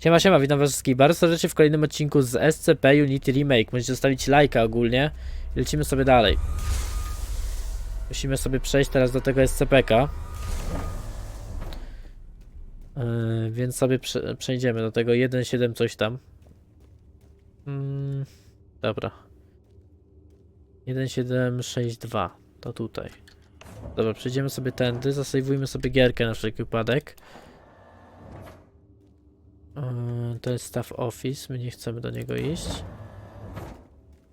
Siema, siema, witam was wszystkich bardzo serdecznie w kolejnym odcinku z SCP Unity Remake. Możecie zostawić lajka ogólnie i lecimy sobie dalej. Musimy sobie przejść teraz do tego SCP-ka. Yy, więc sobie prze przejdziemy do tego 1.7 coś tam. Mm, dobra. 1.7.6.2 to tutaj. Dobra, przejdziemy sobie tędy, zasejwujmy sobie gierkę na wszelki wypadek. Yy, To jest staff office, my nie chcemy do niego iść.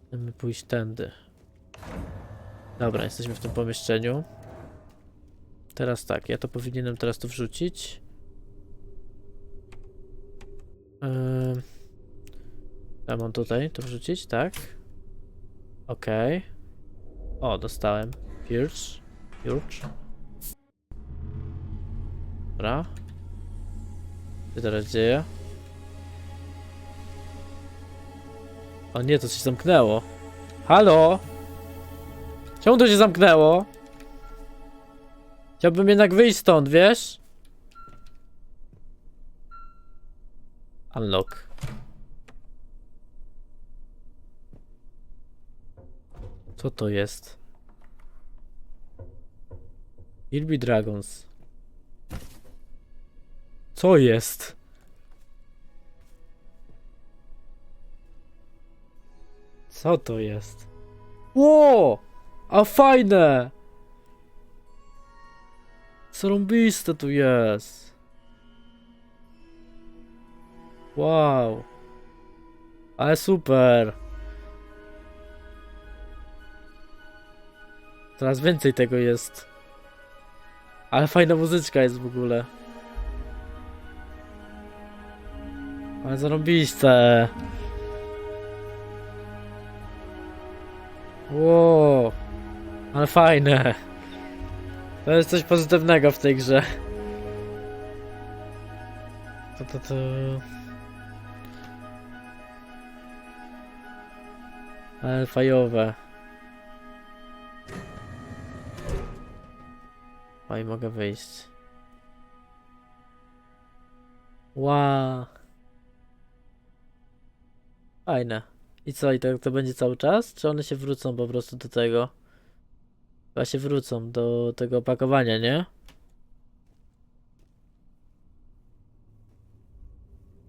Chcemy pójść tędy. Dobra, jesteśmy w tym pomieszczeniu. Teraz tak, ja to powinienem teraz tu wrzucić. Yy, Ja mam tutaj to wrzucić, tak? Okej. O, dostałem. Purge. Purge. Dobra. Co teraz dzieje? O nie, to się zamknęło. Halo? Czemu to się zamknęło? Chciałbym jednak wyjść stąd, wiesz? Unlock. Co to jest? Kirby Dragons. Co jest? Co to jest? Ło! A fajne! Zarąbiste tu jest. Wow. Ale super. Coraz więcej tego jest. Ale fajna muzyczka jest w ogóle. Ale zarąbiste. Wow. Ale fajne. To jest coś pozytywnego w tej grze. To, to, to... Ale fajowe. O, i mogę wyjść. Wow. Fajne. I co, i to, to będzie cały czas? Czy one się wrócą po prostu do tego? Chyba się wrócą do tego opakowania, nie?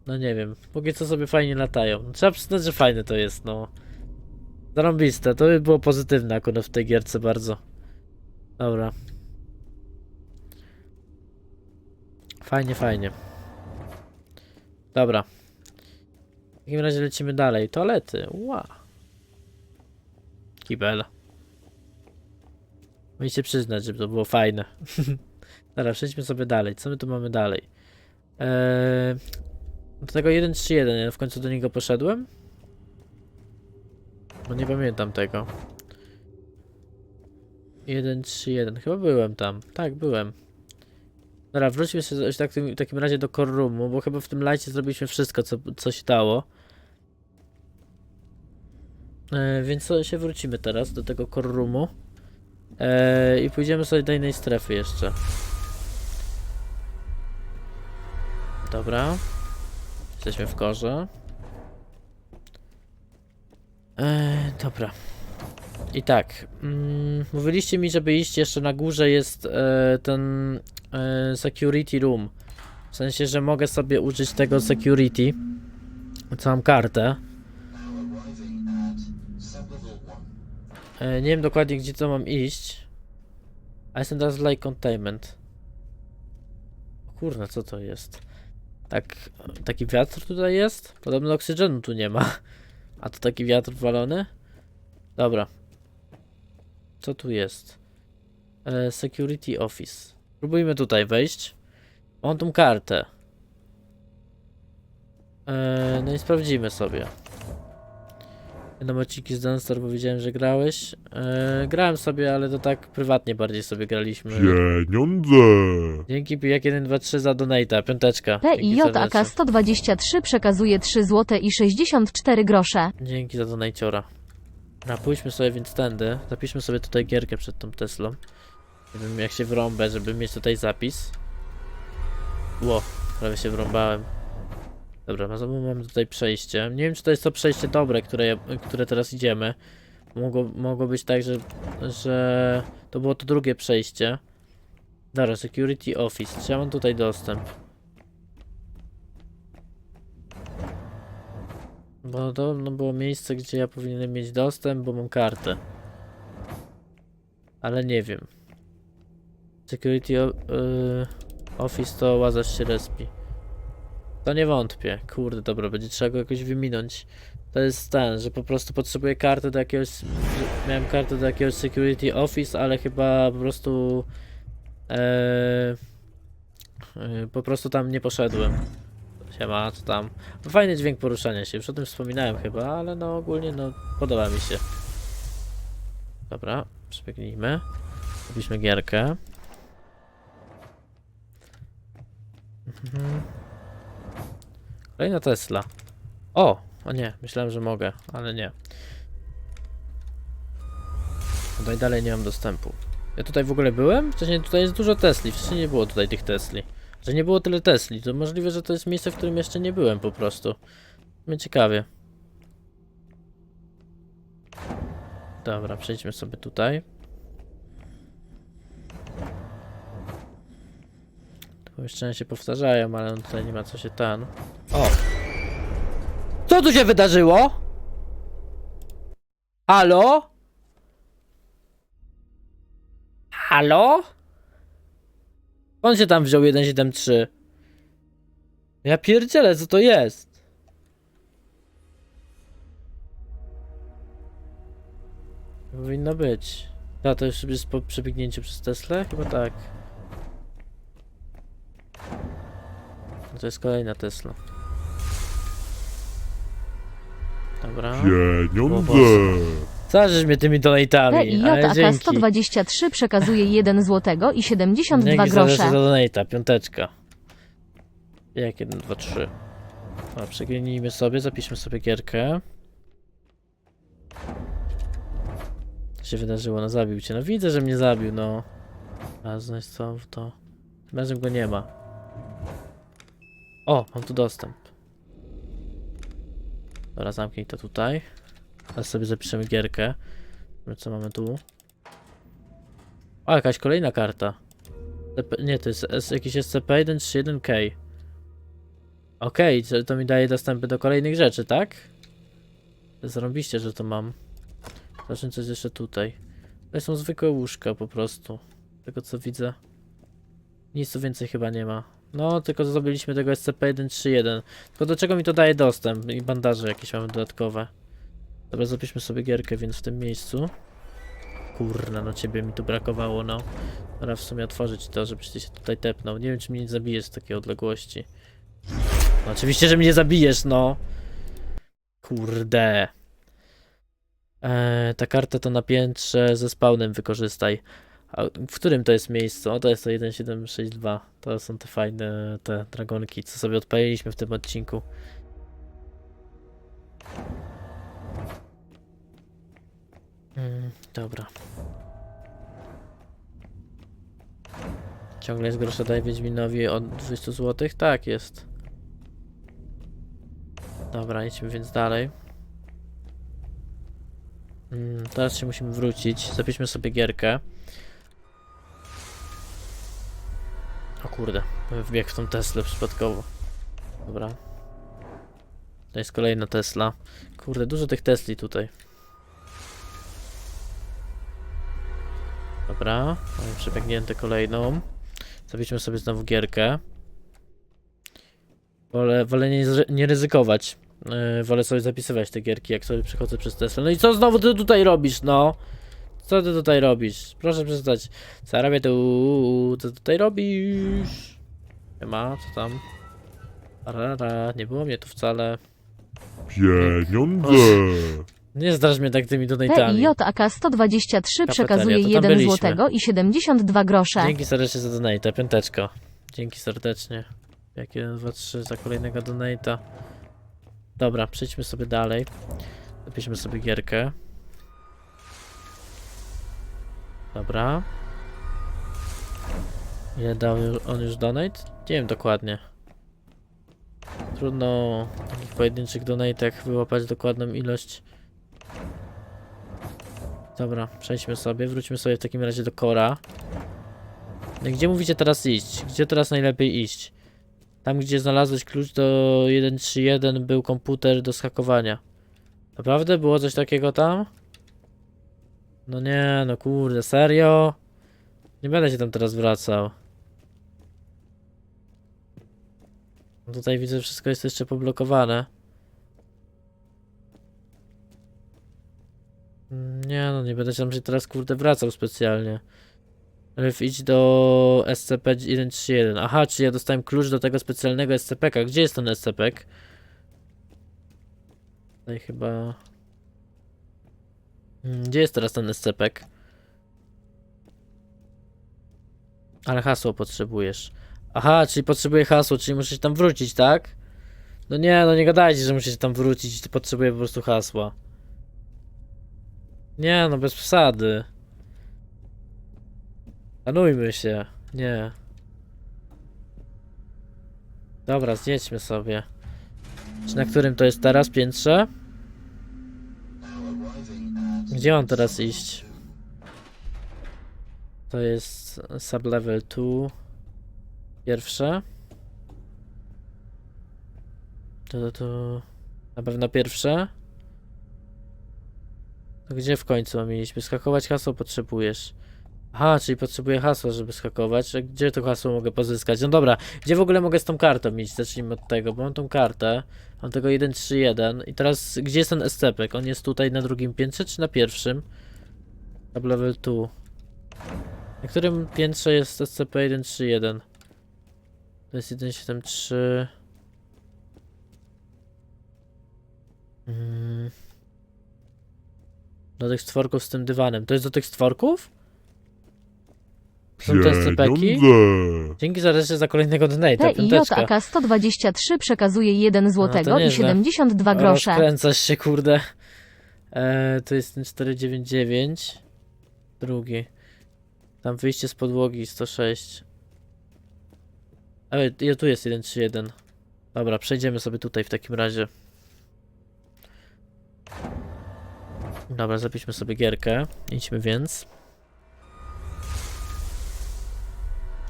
No nie wiem. Póki co sobie fajnie latają. Trzeba przyznać, że fajne to jest, no. Zarąbiste. To by było pozytywne akurat w tej gierce bardzo. Dobra. Fajnie, fajnie. Dobra. W takim razie lecimy dalej. Toalety. Ła. Kibel. Musicie przyznać, że to było fajne. Dobra, przejdźmy sobie dalej. Co my tu mamy dalej? Eee, do tego 1.3.1. Ja w końcu do niego poszedłem? No nie pamiętam tego. 1.3.1. Chyba byłem tam. Tak, byłem. Dobra, wróćmy się w takim, w takim razie do core roomu, bo chyba w tym lajcie zrobiliśmy wszystko, co, co się dało. E, więc sobie się wrócimy teraz do tego core roomu. E, I pójdziemy sobie do innej strefy jeszcze. Dobra. Jesteśmy w korze. E, dobra. I tak. Mm, mówiliście mi, żeby iść jeszcze na górze jest e, ten e, security room. W sensie, że mogę sobie użyć tego security. Mam kartę. E, nie wiem dokładnie gdzie to mam iść. A jestem teraz light containment. Kurna, co to jest? Tak, taki wiatr tutaj jest? Podobno oksygenu tu nie ma. A to taki wiatr walony? Dobra. Co tu jest? E, security office. Próbujmy tutaj wejść. Mam tą kartę. E, no i sprawdzimy sobie. Odcinki z Dunstar, bo wiedziałem, że grałeś. E, grałem sobie, ale to tak prywatnie bardziej sobie graliśmy. Pieniądze! Dzięki pijak 123 za donata, piąteczka. Dzięki PIJAK serdecznie. 123 przekazuje 3 zł i 64 grosze. Dzięki za donajciora. A pójdźmy sobie więc tędy. Zapiszmy sobie tutaj gierkę przed tą Teslą. Nie wiem jak się wrąbę, żeby mieć tutaj zapis. Ło, prawie się wrąbałem. Dobra, no znowu mamy tutaj przejście. Nie wiem, czy to jest to przejście dobre, które, które teraz idziemy. Mogło, mogło być tak, że, że to było to drugie przejście. Dobra, security office. Czy ja mam tutaj dostęp? Bo to no, było miejsce, gdzie ja powinienem mieć dostęp, bo mam kartę. Ale nie wiem. Security y, office to łazarz się respi. To nie wątpię. Kurde, dobra, będzie trzeba go jakoś wyminąć. To jest ten, że po prostu potrzebuję karty do jakiegoś... Miałem kartę do jakiegoś security office, ale chyba po prostu... E, e, po prostu tam nie poszedłem. Siema, co tam? Fajny dźwięk poruszania się, już o tym wspominałem chyba, ale no ogólnie no podoba mi się. Dobra, przebiegnijmy. Robiliśmy gierkę. Mhm. Kolejna Tesla. O! O nie, myślałem, że mogę, ale nie. Tutaj dalej nie mam dostępu. Ja tutaj w ogóle byłem? Wcześniej tutaj jest dużo Tesli, wcześniej nie było tutaj tych Tesli. Że nie było tyle Tesli, to możliwe, że to jest miejsce, w którym jeszcze nie byłem po prostu. Mnie ciekawie. Dobra, przejdźmy sobie tutaj. Pomieszczenia się powtarzają, ale tutaj nie ma co się ten. O! Co tu się wydarzyło? Halo? Halo? On się tam wziął 173. Ja pierdzielę, co to jest? Powinno być. A to już jest po przebiegnięciu przez Teslę? Chyba tak. To jest kolejna Tesla. Dobra. Pieniądze! Zażysz mnie tymi donatami, ale TIJAK dzięki. 123 przekazuje 1 złotego i 72 Dzięki serdecznie grosze. za donata, piąteczka. Jak 1, 2, 3. Dobra, przeglądnijmy sobie, zapiszmy sobie gierkę. Co się wydarzyło? No zabił cię. No widzę, że mnie zabił, no. A znajdź co w to. Tym razem go nie ma. O, mam tu dostęp. Dobra, zamknij to tutaj. Teraz sobie zapiszemy gierkę. Co mamy tu? O, jakaś kolejna karta. Nie, to jest jakiś SCP-131K. Okej, to, to mi daje dostępy do kolejnych rzeczy, tak? Zrobiście, że to mam. Zobaczmy coś jeszcze tutaj. To są zwykłe łóżka po prostu. Tego co widzę. Nic tu więcej chyba nie ma. No, tylko zrobiliśmy tego SCP-131. Tylko do czego mi to daje dostęp? I bandaże jakieś mamy dodatkowe. Dobra, zapiszmy sobie gierkę, więc w tym miejscu. Kurna, no ciebie mi tu brakowało, no. Dobra, w sumie otworzyć to, żebyś ty się tutaj tepnął. Nie wiem, czy mnie nie zabijesz z takiej odległości. No, oczywiście, że mnie zabijesz, no. Kurde. Eee, ta karta to na piętrze ze spawnem wykorzystaj. A w którym to jest miejscu? O, to jest to 1762. To są te fajne, te dragonki, co sobie odpaliliśmy w tym odcinku. Mm, dobra. Ciągle jest grosza daje Wiedźminowi od 200 zł? Tak, jest. Dobra, idźmy więc dalej. Mm, teraz się musimy wrócić. Zapiszmy sobie gierkę. Kurde, wbiegł w tą Teslę przypadkowo. Dobra. To jest kolejna Tesla. Kurde, dużo tych Tesli tutaj. Dobra, mamy przebiegnięte kolejną. Zapiszmy sobie znowu gierkę. Wolę, wolę nie, nie ryzykować. Yy, wolę sobie zapisywać te gierki, jak sobie przechodzę przez Tesla. No i co znowu ty tutaj robisz, no? Co ty tutaj robisz? Proszę przestać. Co robię tu? Co tutaj robisz? Nie ma, co tam? Rara, nie było mnie tu wcale. Pieniądze! Nie zdarz mnie tak tymi donatami. TIJAK 123 Kafeteria, przekazuje to tam 1 byliśmy. złotego i 72 grosze. Dzięki serdecznie za donata, piąteczko. Dzięki serdecznie. Jak 1, 2, 3 za kolejnego donata. Dobra, przejdźmy sobie dalej. Zapiszmy sobie gierkę. Dobra. Ile dał on już donate? Nie wiem dokładnie. Trudno takich pojedynczych donate'ach wyłapać dokładną ilość. Dobra, przejdźmy sobie, wróćmy sobie w takim razie do Kora. No Gdzie mówicie teraz iść? Gdzie teraz najlepiej iść? Tam, gdzie znalazłeś klucz do 131 był komputer do schakowania. Naprawdę? Było coś takiego tam? No nie, no kurde, serio? Nie będę się tam teraz wracał. No Tutaj widzę, wszystko jest jeszcze poblokowane. Nie no, nie będę się tam się teraz kurde wracał specjalnie. Ale idź do SCP-131. Aha, czyli ja dostałem klucz do tego specjalnego SCP-ka. Gdzie jest ten SCP-k? Tutaj chyba... Mm, Gdzie jest teraz ten SCP-k? Ale hasło potrzebujesz. Aha, czyli potrzebuję hasło, czyli muszę się tam wrócić, tak? No nie, no nie gadajcie, że muszę się tam wrócić, potrzebuję po prostu hasła. Nie, no bez przesady. Szanujmy się. Nie. Dobra, zjedźmy sobie. Czy na którym to jest teraz piętrze? Gdzie mam teraz iść? To jest sublevel 2. Pierwsze. To, to, to... Na pewno pierwsze. To gdzie w końcu mam iść? By skakować hasło potrzebujesz. Aha, czyli potrzebuję hasła, żeby skakować. Gdzie to hasło mogę pozyskać? No dobra, gdzie w ogóle mogę z tą kartą iść? Zacznijmy od tego, bo mam tą kartę. Mam tego 131 i teraz gdzie jest ten SCP? On jest tutaj na drugim piętrze czy na pierwszym? Tab level 2. Na którym piętrze jest SCP-131? To jest 173. Mm. Do tych stworków z tym dywanem. To jest do tych stworków? Są! Dzięki za resztę za kolejnego donate'a, piąteczka. TIJAK 123 przekazuje 1 złotego i nieźle. 72 grosze. Rozkręcasz się, kurde. E, to jest ten 499. Drugi. Tam wyjście z podłogi 106. Ale ja tu jest 131. Dobra, przejdziemy sobie tutaj w takim razie. Dobra, zapiszmy sobie gierkę. Idźmy więc.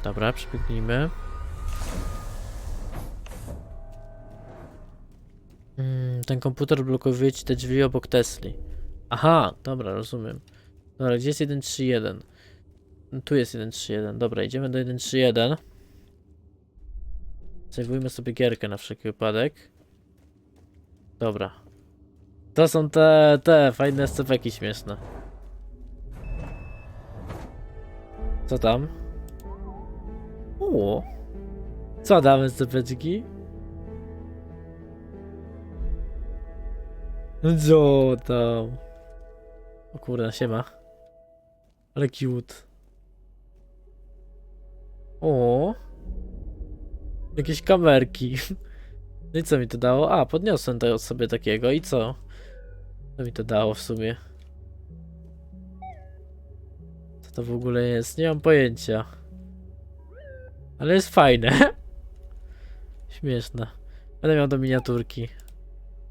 Dobra, przebiegnijmy. Mm, ten komputer blokuje ci te drzwi obok Tesli. Aha, dobra, rozumiem. Dobra, gdzie jest 131? No, Tu jest 131. Dobra, idziemy do 131. Sejwujmy sobie gierkę na wszelki wypadek. Dobra. To są te, te fajne scefeki śmieszne. Co tam? O. Co damy scefeczki? No co tam? O kurna, siema. Ale cute. O. Jakieś kamerki. No i co mi to dało? A, podniosłem to sobie takiego i co? Co mi to dało w sumie? Co to w ogóle jest? Nie mam pojęcia. Ale jest fajne. Śmieszne. Będę miał do miniaturki.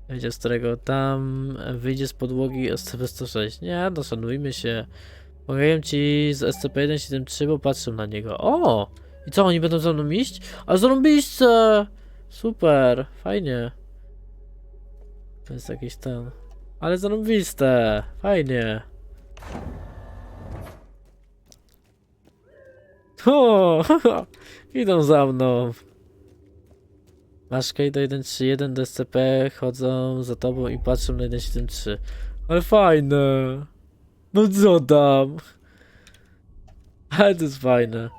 Wyjdzie z którego tam wyjdzie z podłogi SCP-106. Nie, no szanujmy się. Pomagałem ci z SCP-173, bo patrzę na niego. O! I co, oni będą za mną iść? A zarąbiście! Super, fajnie. To jest jakiś ten... Ale zarąbiste! Fajnie. O! Idą za mną. Masz key do 131 do SCP, chodzą za tobą i patrzą na 173. Ale fajne. No co tam? Ale to jest fajne.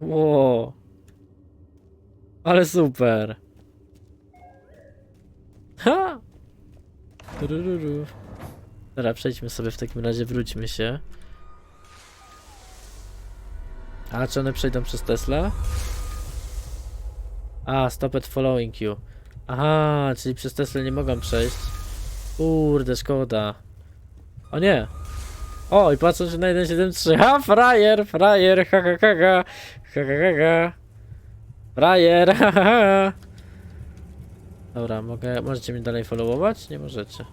Wow. Ale super. Ha! Turururu. Dobra, przejdźmy sobie w takim razie, wróćmy się. A czy one przejdą przez Tesla? A, stop it following you. Aha, czyli przez Tesla nie mogą przejść. Kurde, szkoda. O nie. O, i patrzę, że na 1.7.3. Ha, frajer, frajer, ha, ha, ha, ha, ha, ha, ha, ha. Frajer, haha. Dobra, mogę, możecie mnie dalej followować? Nie możecie.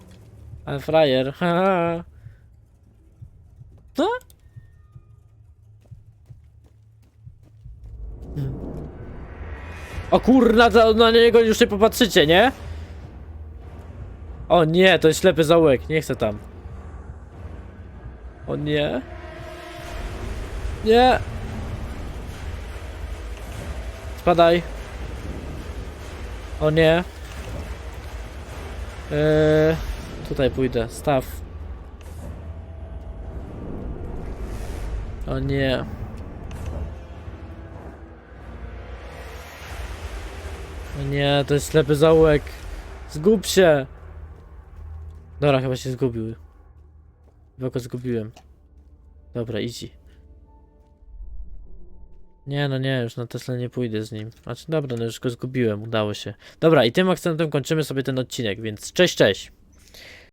Ale frajer, haha. Co? O kurna, na niego już nie popatrzycie, nie? O nie, to jest ślepy zaułek, nie chcę tam. O nie. Nie. Spadaj. O nie. Eee, tutaj pójdę. Staw. O nie. O nie, to jest ślepy zaułek. Zgub się. Dobra, chyba się zgubił. Chyba go zgubiłem. Dobra, easy. Nie, no nie, już na Tesla nie pójdę z nim. Znaczy, dobra, no już go zgubiłem, udało się. Dobra, i tym akcentem kończymy sobie ten odcinek, więc cześć, cześć!